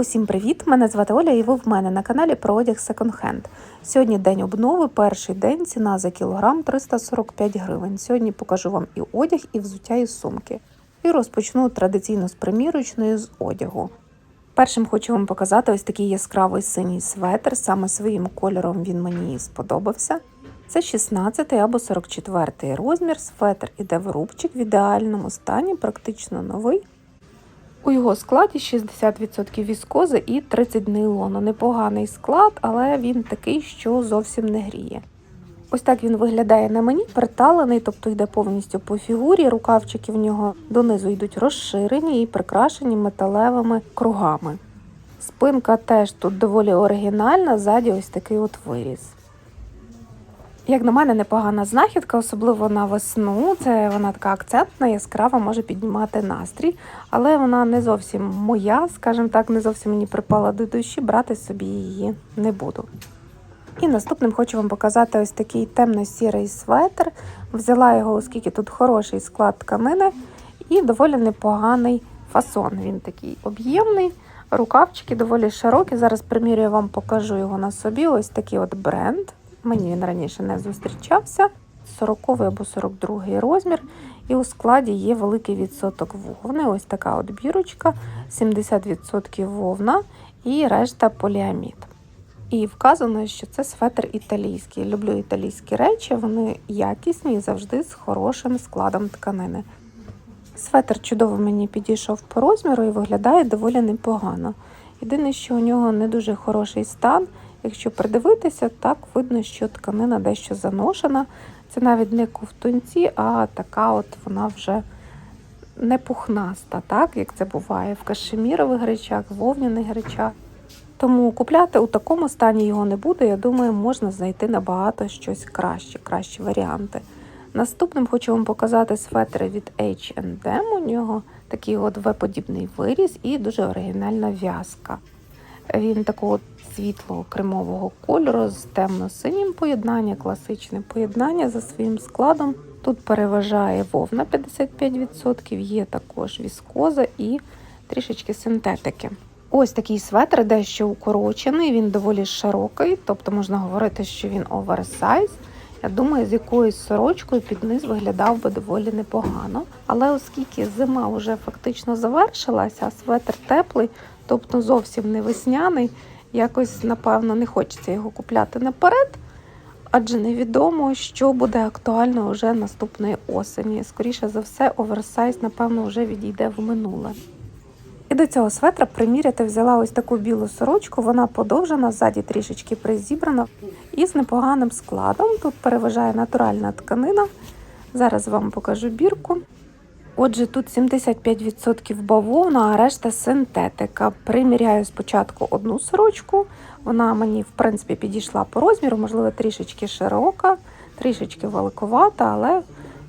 Усім привіт! Мене звати Оля, і ви в мене на каналі про одяг Hand. Сьогодні день обнови, перший день, ціна за кілограм 345 гривень. Сьогодні покажу вам і одяг, і взуття, і сумки. І розпочну традиційно з примірочної з одягу. Першим хочу вам показати ось такий яскравий синій светр. Саме своїм кольором він мені сподобався. Це 16 або 44 розмір. Светр іде в рубчик в ідеальному стані, практично новий. У його складі 60% віскози і 30 нейлону. Непоганий склад, але він такий, що зовсім не гріє. Ось так він виглядає на мені, приталений, тобто йде повністю по фігурі. Рукавчики в нього донизу йдуть розширені і прикрашені металевими кругами. Спинка теж тут доволі оригінальна, ззаді ось такий от виріз. Як на мене, непогана знахідка, особливо на весну. Це вона така акцентна, яскрава, може піднімати настрій, але вона не зовсім моя, скажімо так, не зовсім мені припала до душі, брати собі її не буду. І наступним хочу вам показати ось такий темно-сірий светр. Взяла його, оскільки тут хороший склад тканини і доволі непоганий фасон. Він такий об'ємний, рукавчики доволі широкі. Зараз примірюю вам покажу його на собі. Ось такий от бренд. Мені він раніше не зустрічався. 40 або 42 розмір. І у складі є великий відсоток вовни. Ось така от бірочка, 70% вовна і решта поліамід. І вказано, що це светр італійський. Люблю італійські речі, вони якісні і завжди з хорошим складом тканини. Светр чудово мені підійшов по розміру і виглядає доволі непогано. Єдине, що у нього не дуже хороший стан. Якщо придивитися, так видно, що тканина дещо заношена. Це навіть не ковтунці, а така от вона вже не пухнаста, так як це буває в кашемірових речах, вовняних речах. Тому купляти у такому стані його не буде. Я думаю, можна знайти набагато щось краще, кращі варіанти. Наступним хочу вам показати светри від H&M. У нього такий от В-подібний виріз і дуже оригінальна в'язка. Він такого світлого кремового кольору з темно-синім поєднання, класичне поєднання за своїм складом. Тут переважає вовна 55%, є також віскоза і трішечки синтетики. Ось такий светр дещо укорочений, він доволі широкий, тобто можна говорити, що він оверсайз. Я думаю, з якоюсь сорочкою під низ виглядав би доволі непогано. Але оскільки зима вже фактично завершилася, а светр теплий, тобто зовсім не весняний, якось, напевно, не хочеться його купляти наперед, адже невідомо, що буде актуально вже наступної осені. Скоріше за все, оверсайз, напевно, вже відійде в минуле. І до цього светра приміряти взяла ось таку білу сорочку, вона подовжена, ззаді трішечки призібрана і з непоганим складом. Тут переважає натуральна тканина. Зараз вам покажу бірку. Отже, тут 75% бавовна, а решта синтетика. Приміряю спочатку одну сорочку. Вона мені, в принципі, підійшла по розміру, можливо, трішечки широка, трішечки великовата, але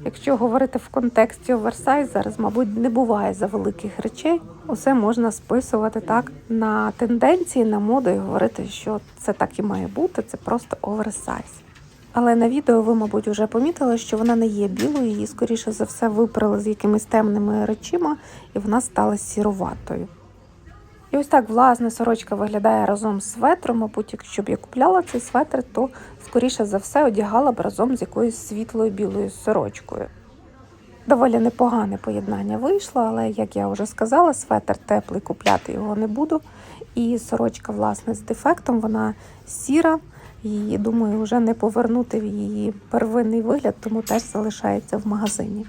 якщо говорити в контексті оверсайз, зараз, мабуть, не буває за великих речей. Усе можна списувати так на тенденції, на моду і говорити, що це так і має бути, це просто оверсайз. Але на відео ви, мабуть, вже помітили, що вона не є білою, її, скоріше за все, випрали з якимись темними речима, і вона стала сіруватою. І ось так, власне, сорочка виглядає разом з светром. Мабуть, якщо б я купляла цей светр, то, скоріше за все, одягала б разом з якоюсь світлою білою сорочкою. Доволі непогане поєднання вийшло, але, як я вже сказала, светр теплий, купляти його не буду. І сорочка, власне, з дефектом, вона сіра. Її, думаю, вже не повернути в її первинний вигляд, тому теж залишається в магазині.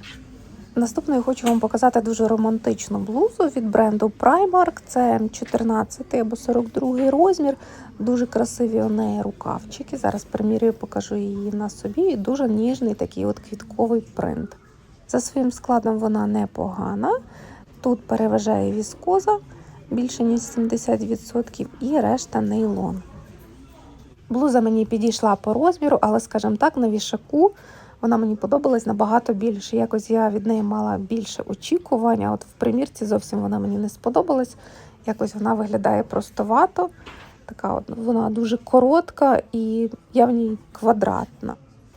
Наступною хочу вам показати дуже романтичну блузу від бренду Primark. Це 14 або 42 розмір. Дуже красиві у неї рукавчики. Зараз примірюю, покажу її на собі. І дуже ніжний такий от квітковий принт. За своїм складом вона непогана. Тут переважає віскоза більше ніж 70% і решта нейлон. Блуза мені підійшла по розміру, але, скажімо так, на вішаку вона мені подобалась набагато більше. Якось я від неї мала більше очікувань, а от в примірці зовсім вона мені не сподобалась. Якось вона виглядає простовато. Така от вона дуже коротка і я в ній квадратна.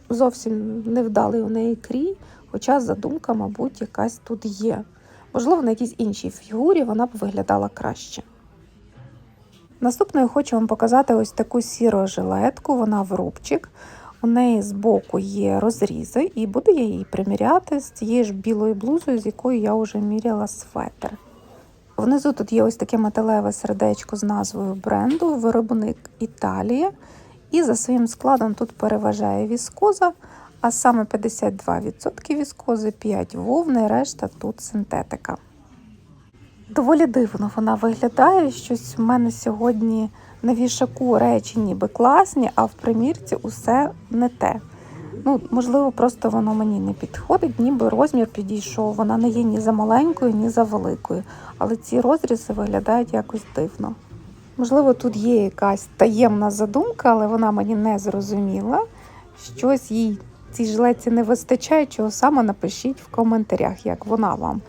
Зовсім невдалий у неї крій, хоча задумка, мабуть, якась тут є. Можливо, на якійсь іншій фігурі вона б виглядала краще. Наступною хочу вам показати ось таку сіру жилетку, вона в рубчик. У неї збоку є розрізи, і буду я її приміряти з цією ж білою блузою, з якою я вже міряла светр. Внизу тут є ось таке металеве сердечко з назвою бренду, виробник Італія. І за своїм складом тут переважає віскоза, а саме 52% віскози, 5 вовни, решта тут синтетика. Доволі дивно вона виглядає. Щось в мене сьогодні на вішаку речі ніби класні, а в примірці усе не те. Ну, можливо, просто воно мені не підходить, ніби розмір підійшов. Вона не є ні за маленькою, ні за великою. Але ці розрізи виглядають якось дивно. Можливо, тут є якась таємна задумка, але вона мені не зрозуміла. Щось їй цій жилетці не вистачає, чого саме напишіть в коментарях, як вона вам.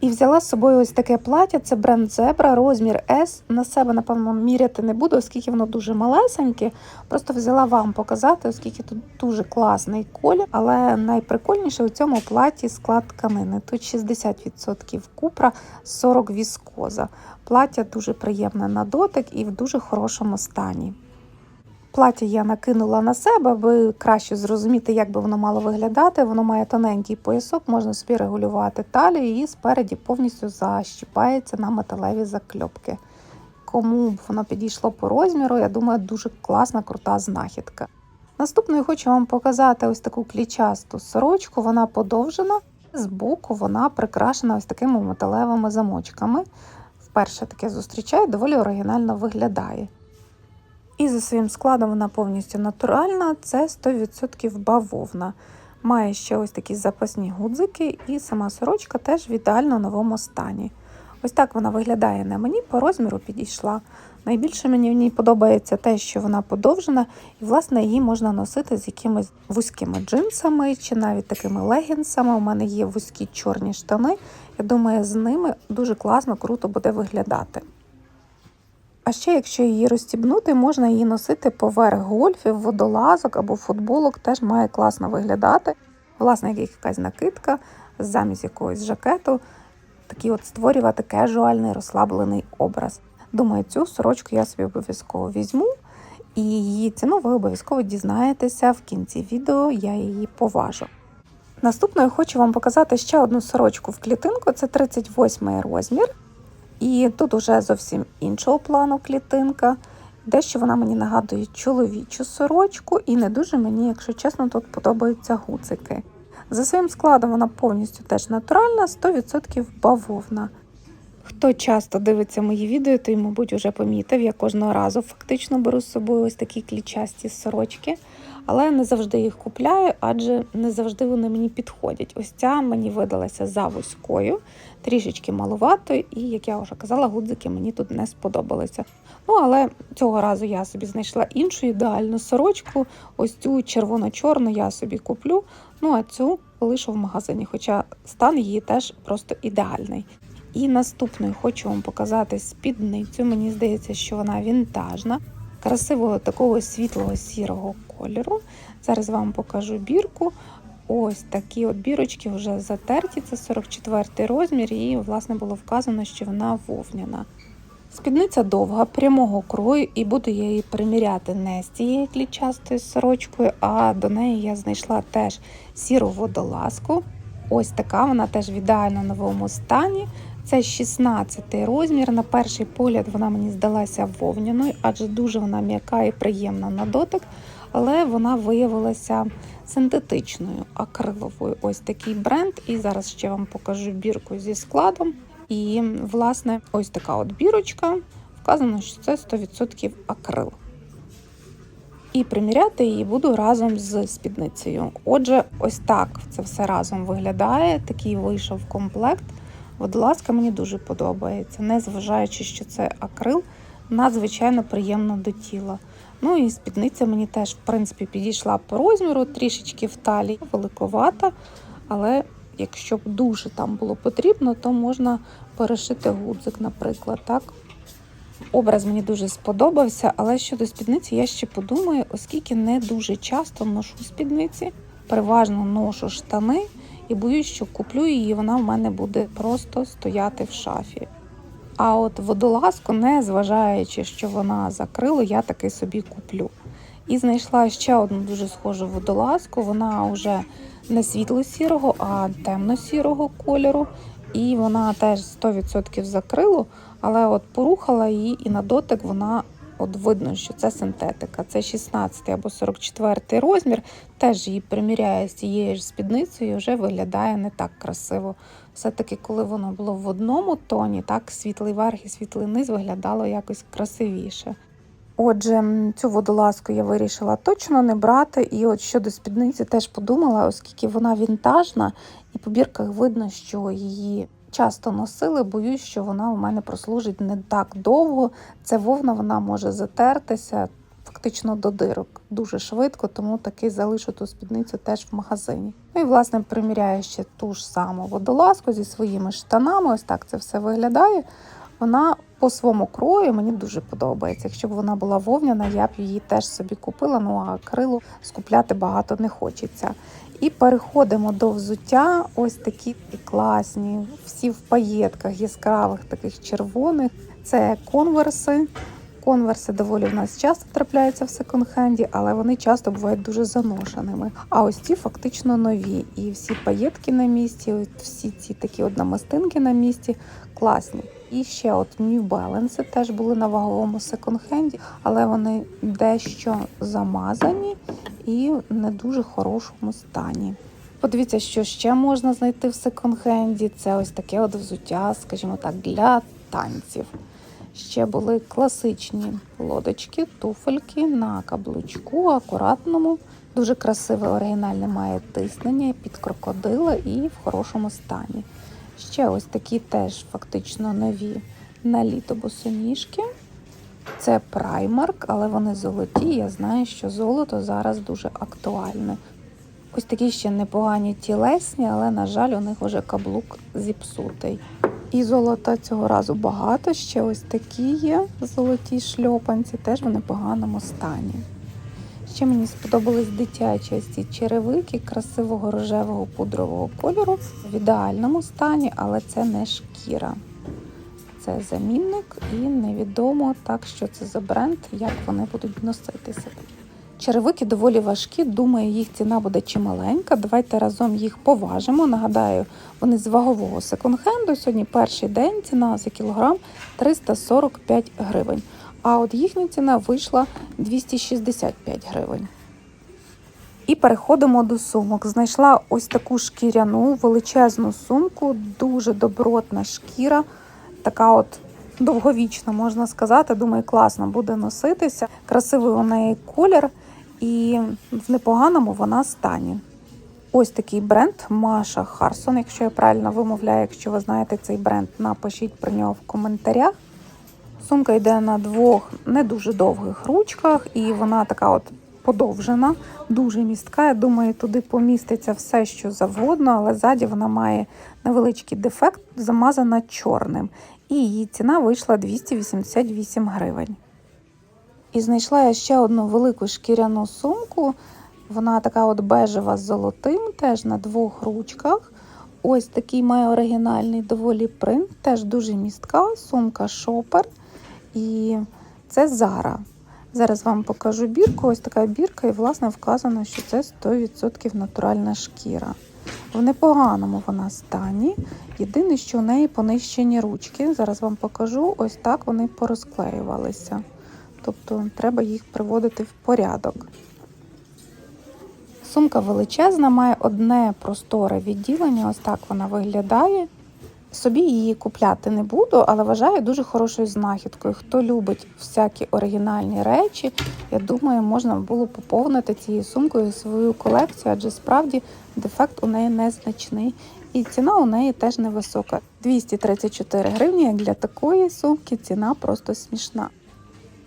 І взяла з собою ось таке плаття, це бренд Zebra, розмір S. На себе, напевно, міряти не буду, оскільки воно дуже малесеньке. Просто взяла вам показати, оскільки тут дуже класний колір. Але найприкольніше у цьому платі склад тканини. Тут 60% купра, 40 віскоза. Плаття дуже приємне на дотик і в дуже хорошому стані. Плаття я накинула на себе, аби краще зрозуміти, як би воно мало виглядати. Воно має тоненький поясок, можна собі регулювати талію і спереді повністю защіпається на металеві закльопки. Кому б воно підійшло по розміру, я думаю, дуже класна, крута знахідка. Наступною хочу вам показати ось таку клічасту сорочку, вона подовжена, збоку вона прикрашена ось такими металевими замочками. Вперше таке зустрічаю, доволі оригінально виглядає. І за своїм складом вона повністю натуральна, це 100% бавовна. Має ще ось такі запасні гудзики, і сама сорочка теж в ідеально новому стані. Ось так вона виглядає на мені, по розміру підійшла. Найбільше мені в ній подобається те, що вона подовжена, і, власне, її можна носити з якимись вузькими джинсами чи навіть такими легінсами. У мене є вузькі чорні штани. Я думаю, з ними дуже класно, круто буде виглядати. А ще, якщо її розстібнути, можна її носити поверх гольфів, водолазок або футболок, теж має класно виглядати. Власне, як якась накидка замість якогось жакету, такий от створювати кежуальний розслаблений образ. Думаю, цю сорочку я собі обов'язково візьму, і її ціну ви обов'язково дізнаєтеся в кінці відео, я її поважу. Наступною хочу вам показати ще одну сорочку в клітинку, це 38 розмір. І тут уже зовсім іншого плану клітинка. Дещо вона мені нагадує чоловічу сорочку, і не дуже мені, якщо чесно, тут подобаються гуцики. За своїм складом вона повністю теж натуральна, 100% бавовна. Хто часто дивиться мої відео, той, мабуть, вже помітив, я кожного разу фактично беру з собою ось такі клічасті сорочки, але не завжди їх купляю, адже не завжди вони мені підходять. Ось ця мені видалася за вузькою, трішечки маловато, і, як я вже казала, гудзики мені тут не сподобалися. Ну, але цього разу я собі знайшла іншу ідеальну сорочку. Ось цю червоно-чорну я собі куплю. Ну а цю лишу в магазині, хоча стан її теж просто ідеальний. І наступною хочу вам показати спідницю. Мені здається, що вона вінтажна, красивого такого світлого сірого кольору. Зараз вам покажу бірку. Ось такі от бірочки вже затерті. Це 44 розмір, і, власне, було вказано, що вона вовняна. Спідниця довга, прямого крою, і буду я її приміряти не з цією клітчастою сорочкою, а до неї я знайшла теж сіру водолазку. Ось така вона теж в ідеально новому стані. Це 16 розмір. На перший погляд вона мені здалася вовняною, адже дуже вона м'яка і приємна на дотик, але вона виявилася синтетичною, акриловою. Ось такий бренд. І зараз ще вам покажу бірку зі складом. І, власне, ось така от бірочка. Вказано, що це 100% акрил. І приміряти її буду разом з спідницею. Отже, ось так це все разом виглядає. Такий вийшов комплект. Водолазка мені дуже подобається, незважаючи, що це акрил, надзвичайно приємно до тіла. Ну і спідниця мені теж, в принципі, підійшла по розміру, трішечки в талії, великовата, але якщо б дуже там було потрібно, то можна перешити гудзик, наприклад. так. Образ мені дуже сподобався, але щодо спідниці я ще подумаю, оскільки не дуже часто ношу спідниці, переважно ношу штани і боюсь, що куплю її, вона в мене буде просто стояти в шафі. А от водолазку, не зважаючи, що вона закрила, я таки собі куплю. І знайшла ще одну дуже схожу водолазку. Вона вже не світло-сірого, а темно-сірого кольору. І вона теж 100% закрило, але от порухала її і на дотик вона от видно, що це синтетика. Це 16 або 44 розмір. Теж її приміряє з цією ж спідницею, і вже виглядає не так красиво. Все-таки, коли воно було в одному тоні, так світлий верх і світлий низ виглядало якось красивіше. Отже, цю водолазку я вирішила точно не брати. І от щодо спідниці теж подумала, оскільки вона вінтажна, і по бірках видно, що її часто носили. Боюсь, що вона у мене прослужить не так довго. Це вовна вона може затертися фактично до дирок дуже швидко, тому таки залишу ту спідницю теж в магазині. Ну і власне приміряю ще ту ж саму водолазку зі своїми штанами. Ось так це все виглядає. Вона по своєму крою мені дуже подобається. Якщо б вона була вовняна, я б її теж собі купила. Ну а акрилу скупляти багато не хочеться. І переходимо до взуття. Ось такі класні, всі в паєтках яскравих, таких червоних. Це конверси. Конверси доволі в нас часто трапляються в секонд-хенді, але вони часто бувають дуже заношеними. А ось ці фактично нові. І всі паєтки на місці, всі ці такі от намистинки на місці класні. І ще от New Balance теж були на ваговому секонд-хенді, але вони дещо замазані і в не дуже хорошому стані. Подивіться, що ще можна знайти в секонд-хенді. Це ось таке от взуття, скажімо так, для танців. Ще були класичні лодочки, туфельки на каблучку, акуратному. Дуже красиве, оригінальне має тиснення під крокодила і в хорошому стані. Ще ось такі теж фактично нові на літо босоніжки. Це праймарк, але вони золоті. Я знаю, що золото зараз дуже актуальне. Ось такі ще непогані тілесні, але, на жаль, у них вже каблук зіпсутий. І золота цього разу багато. Ще ось такі є золоті шльопанці, теж в непоганому стані. Ще мені сподобались дитячі ці черевики красивого рожевого пудрового кольору в ідеальному стані, але це не шкіра. Це замінник і невідомо так, що це за бренд, як вони будуть носитися. Черевики доволі важкі, думаю, їх ціна буде чималенька. Давайте разом їх поважимо. Нагадаю, вони з вагового секонд-хенду. Сьогодні перший день ціна за кілограм 345 гривень. А от їхня ціна вийшла 265 гривень. І переходимо до сумок. Знайшла ось таку шкіряну величезну сумку, дуже добротна шкіра, така от довговічна, можна сказати. Думаю, класно буде носитися. Красивий у неї колір, і в непоганому вона стані. Ось такий бренд Маша Харсон, якщо я правильно вимовляю, якщо ви знаєте цей бренд, напишіть про нього в коментарях. Сумка йде на двох не дуже довгих ручках, і вона така от подовжена, дуже містка. Я думаю, туди поміститься все, що завгодно, але ззаді вона має невеличкий дефект, замазана чорним. І її ціна вийшла 288 гривень. І знайшла я ще одну велику шкіряну сумку. Вона така от бежева з золотим, теж на двох ручках. Ось такий має оригінальний доволі принт, теж дуже містка, сумка шопер. І це Зара. Зараз вам покажу бірку. Ось така бірка, і власне вказано, що це 100% натуральна шкіра. В непоганому вона стані. Єдине, що у неї понищені ручки. Зараз вам покажу, ось так вони порозклеювалися. Тобто треба їх приводити в порядок. Сумка величезна, має одне просторе відділення, ось так вона виглядає. Собі її купляти не буду, але вважаю дуже хорошою знахідкою. Хто любить всякі оригінальні речі, я думаю, можна було поповнити цією сумкою свою колекцію, адже справді дефект у неї незначний. І ціна у неї теж невисока. 234 гривні, як для такої сумки ціна просто смішна.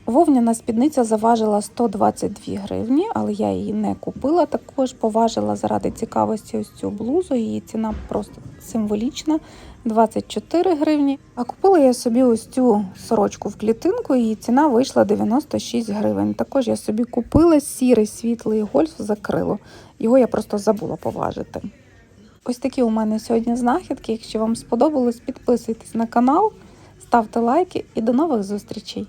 Вовняна спідниця заважила 122 гривні, але я її не купила. Також поважила заради цікавості ось цю блузу. Її ціна просто символічна 24 гривні. А купила я собі ось цю сорочку в клітинку, її ціна вийшла 96 гривень. Також я собі купила сірий світлий гольф закрило. Його я просто забула поважити. Ось такі у мене сьогодні знахідки. Якщо вам сподобалось, підписуйтесь на канал. ставте лайки і до нових зустрічей!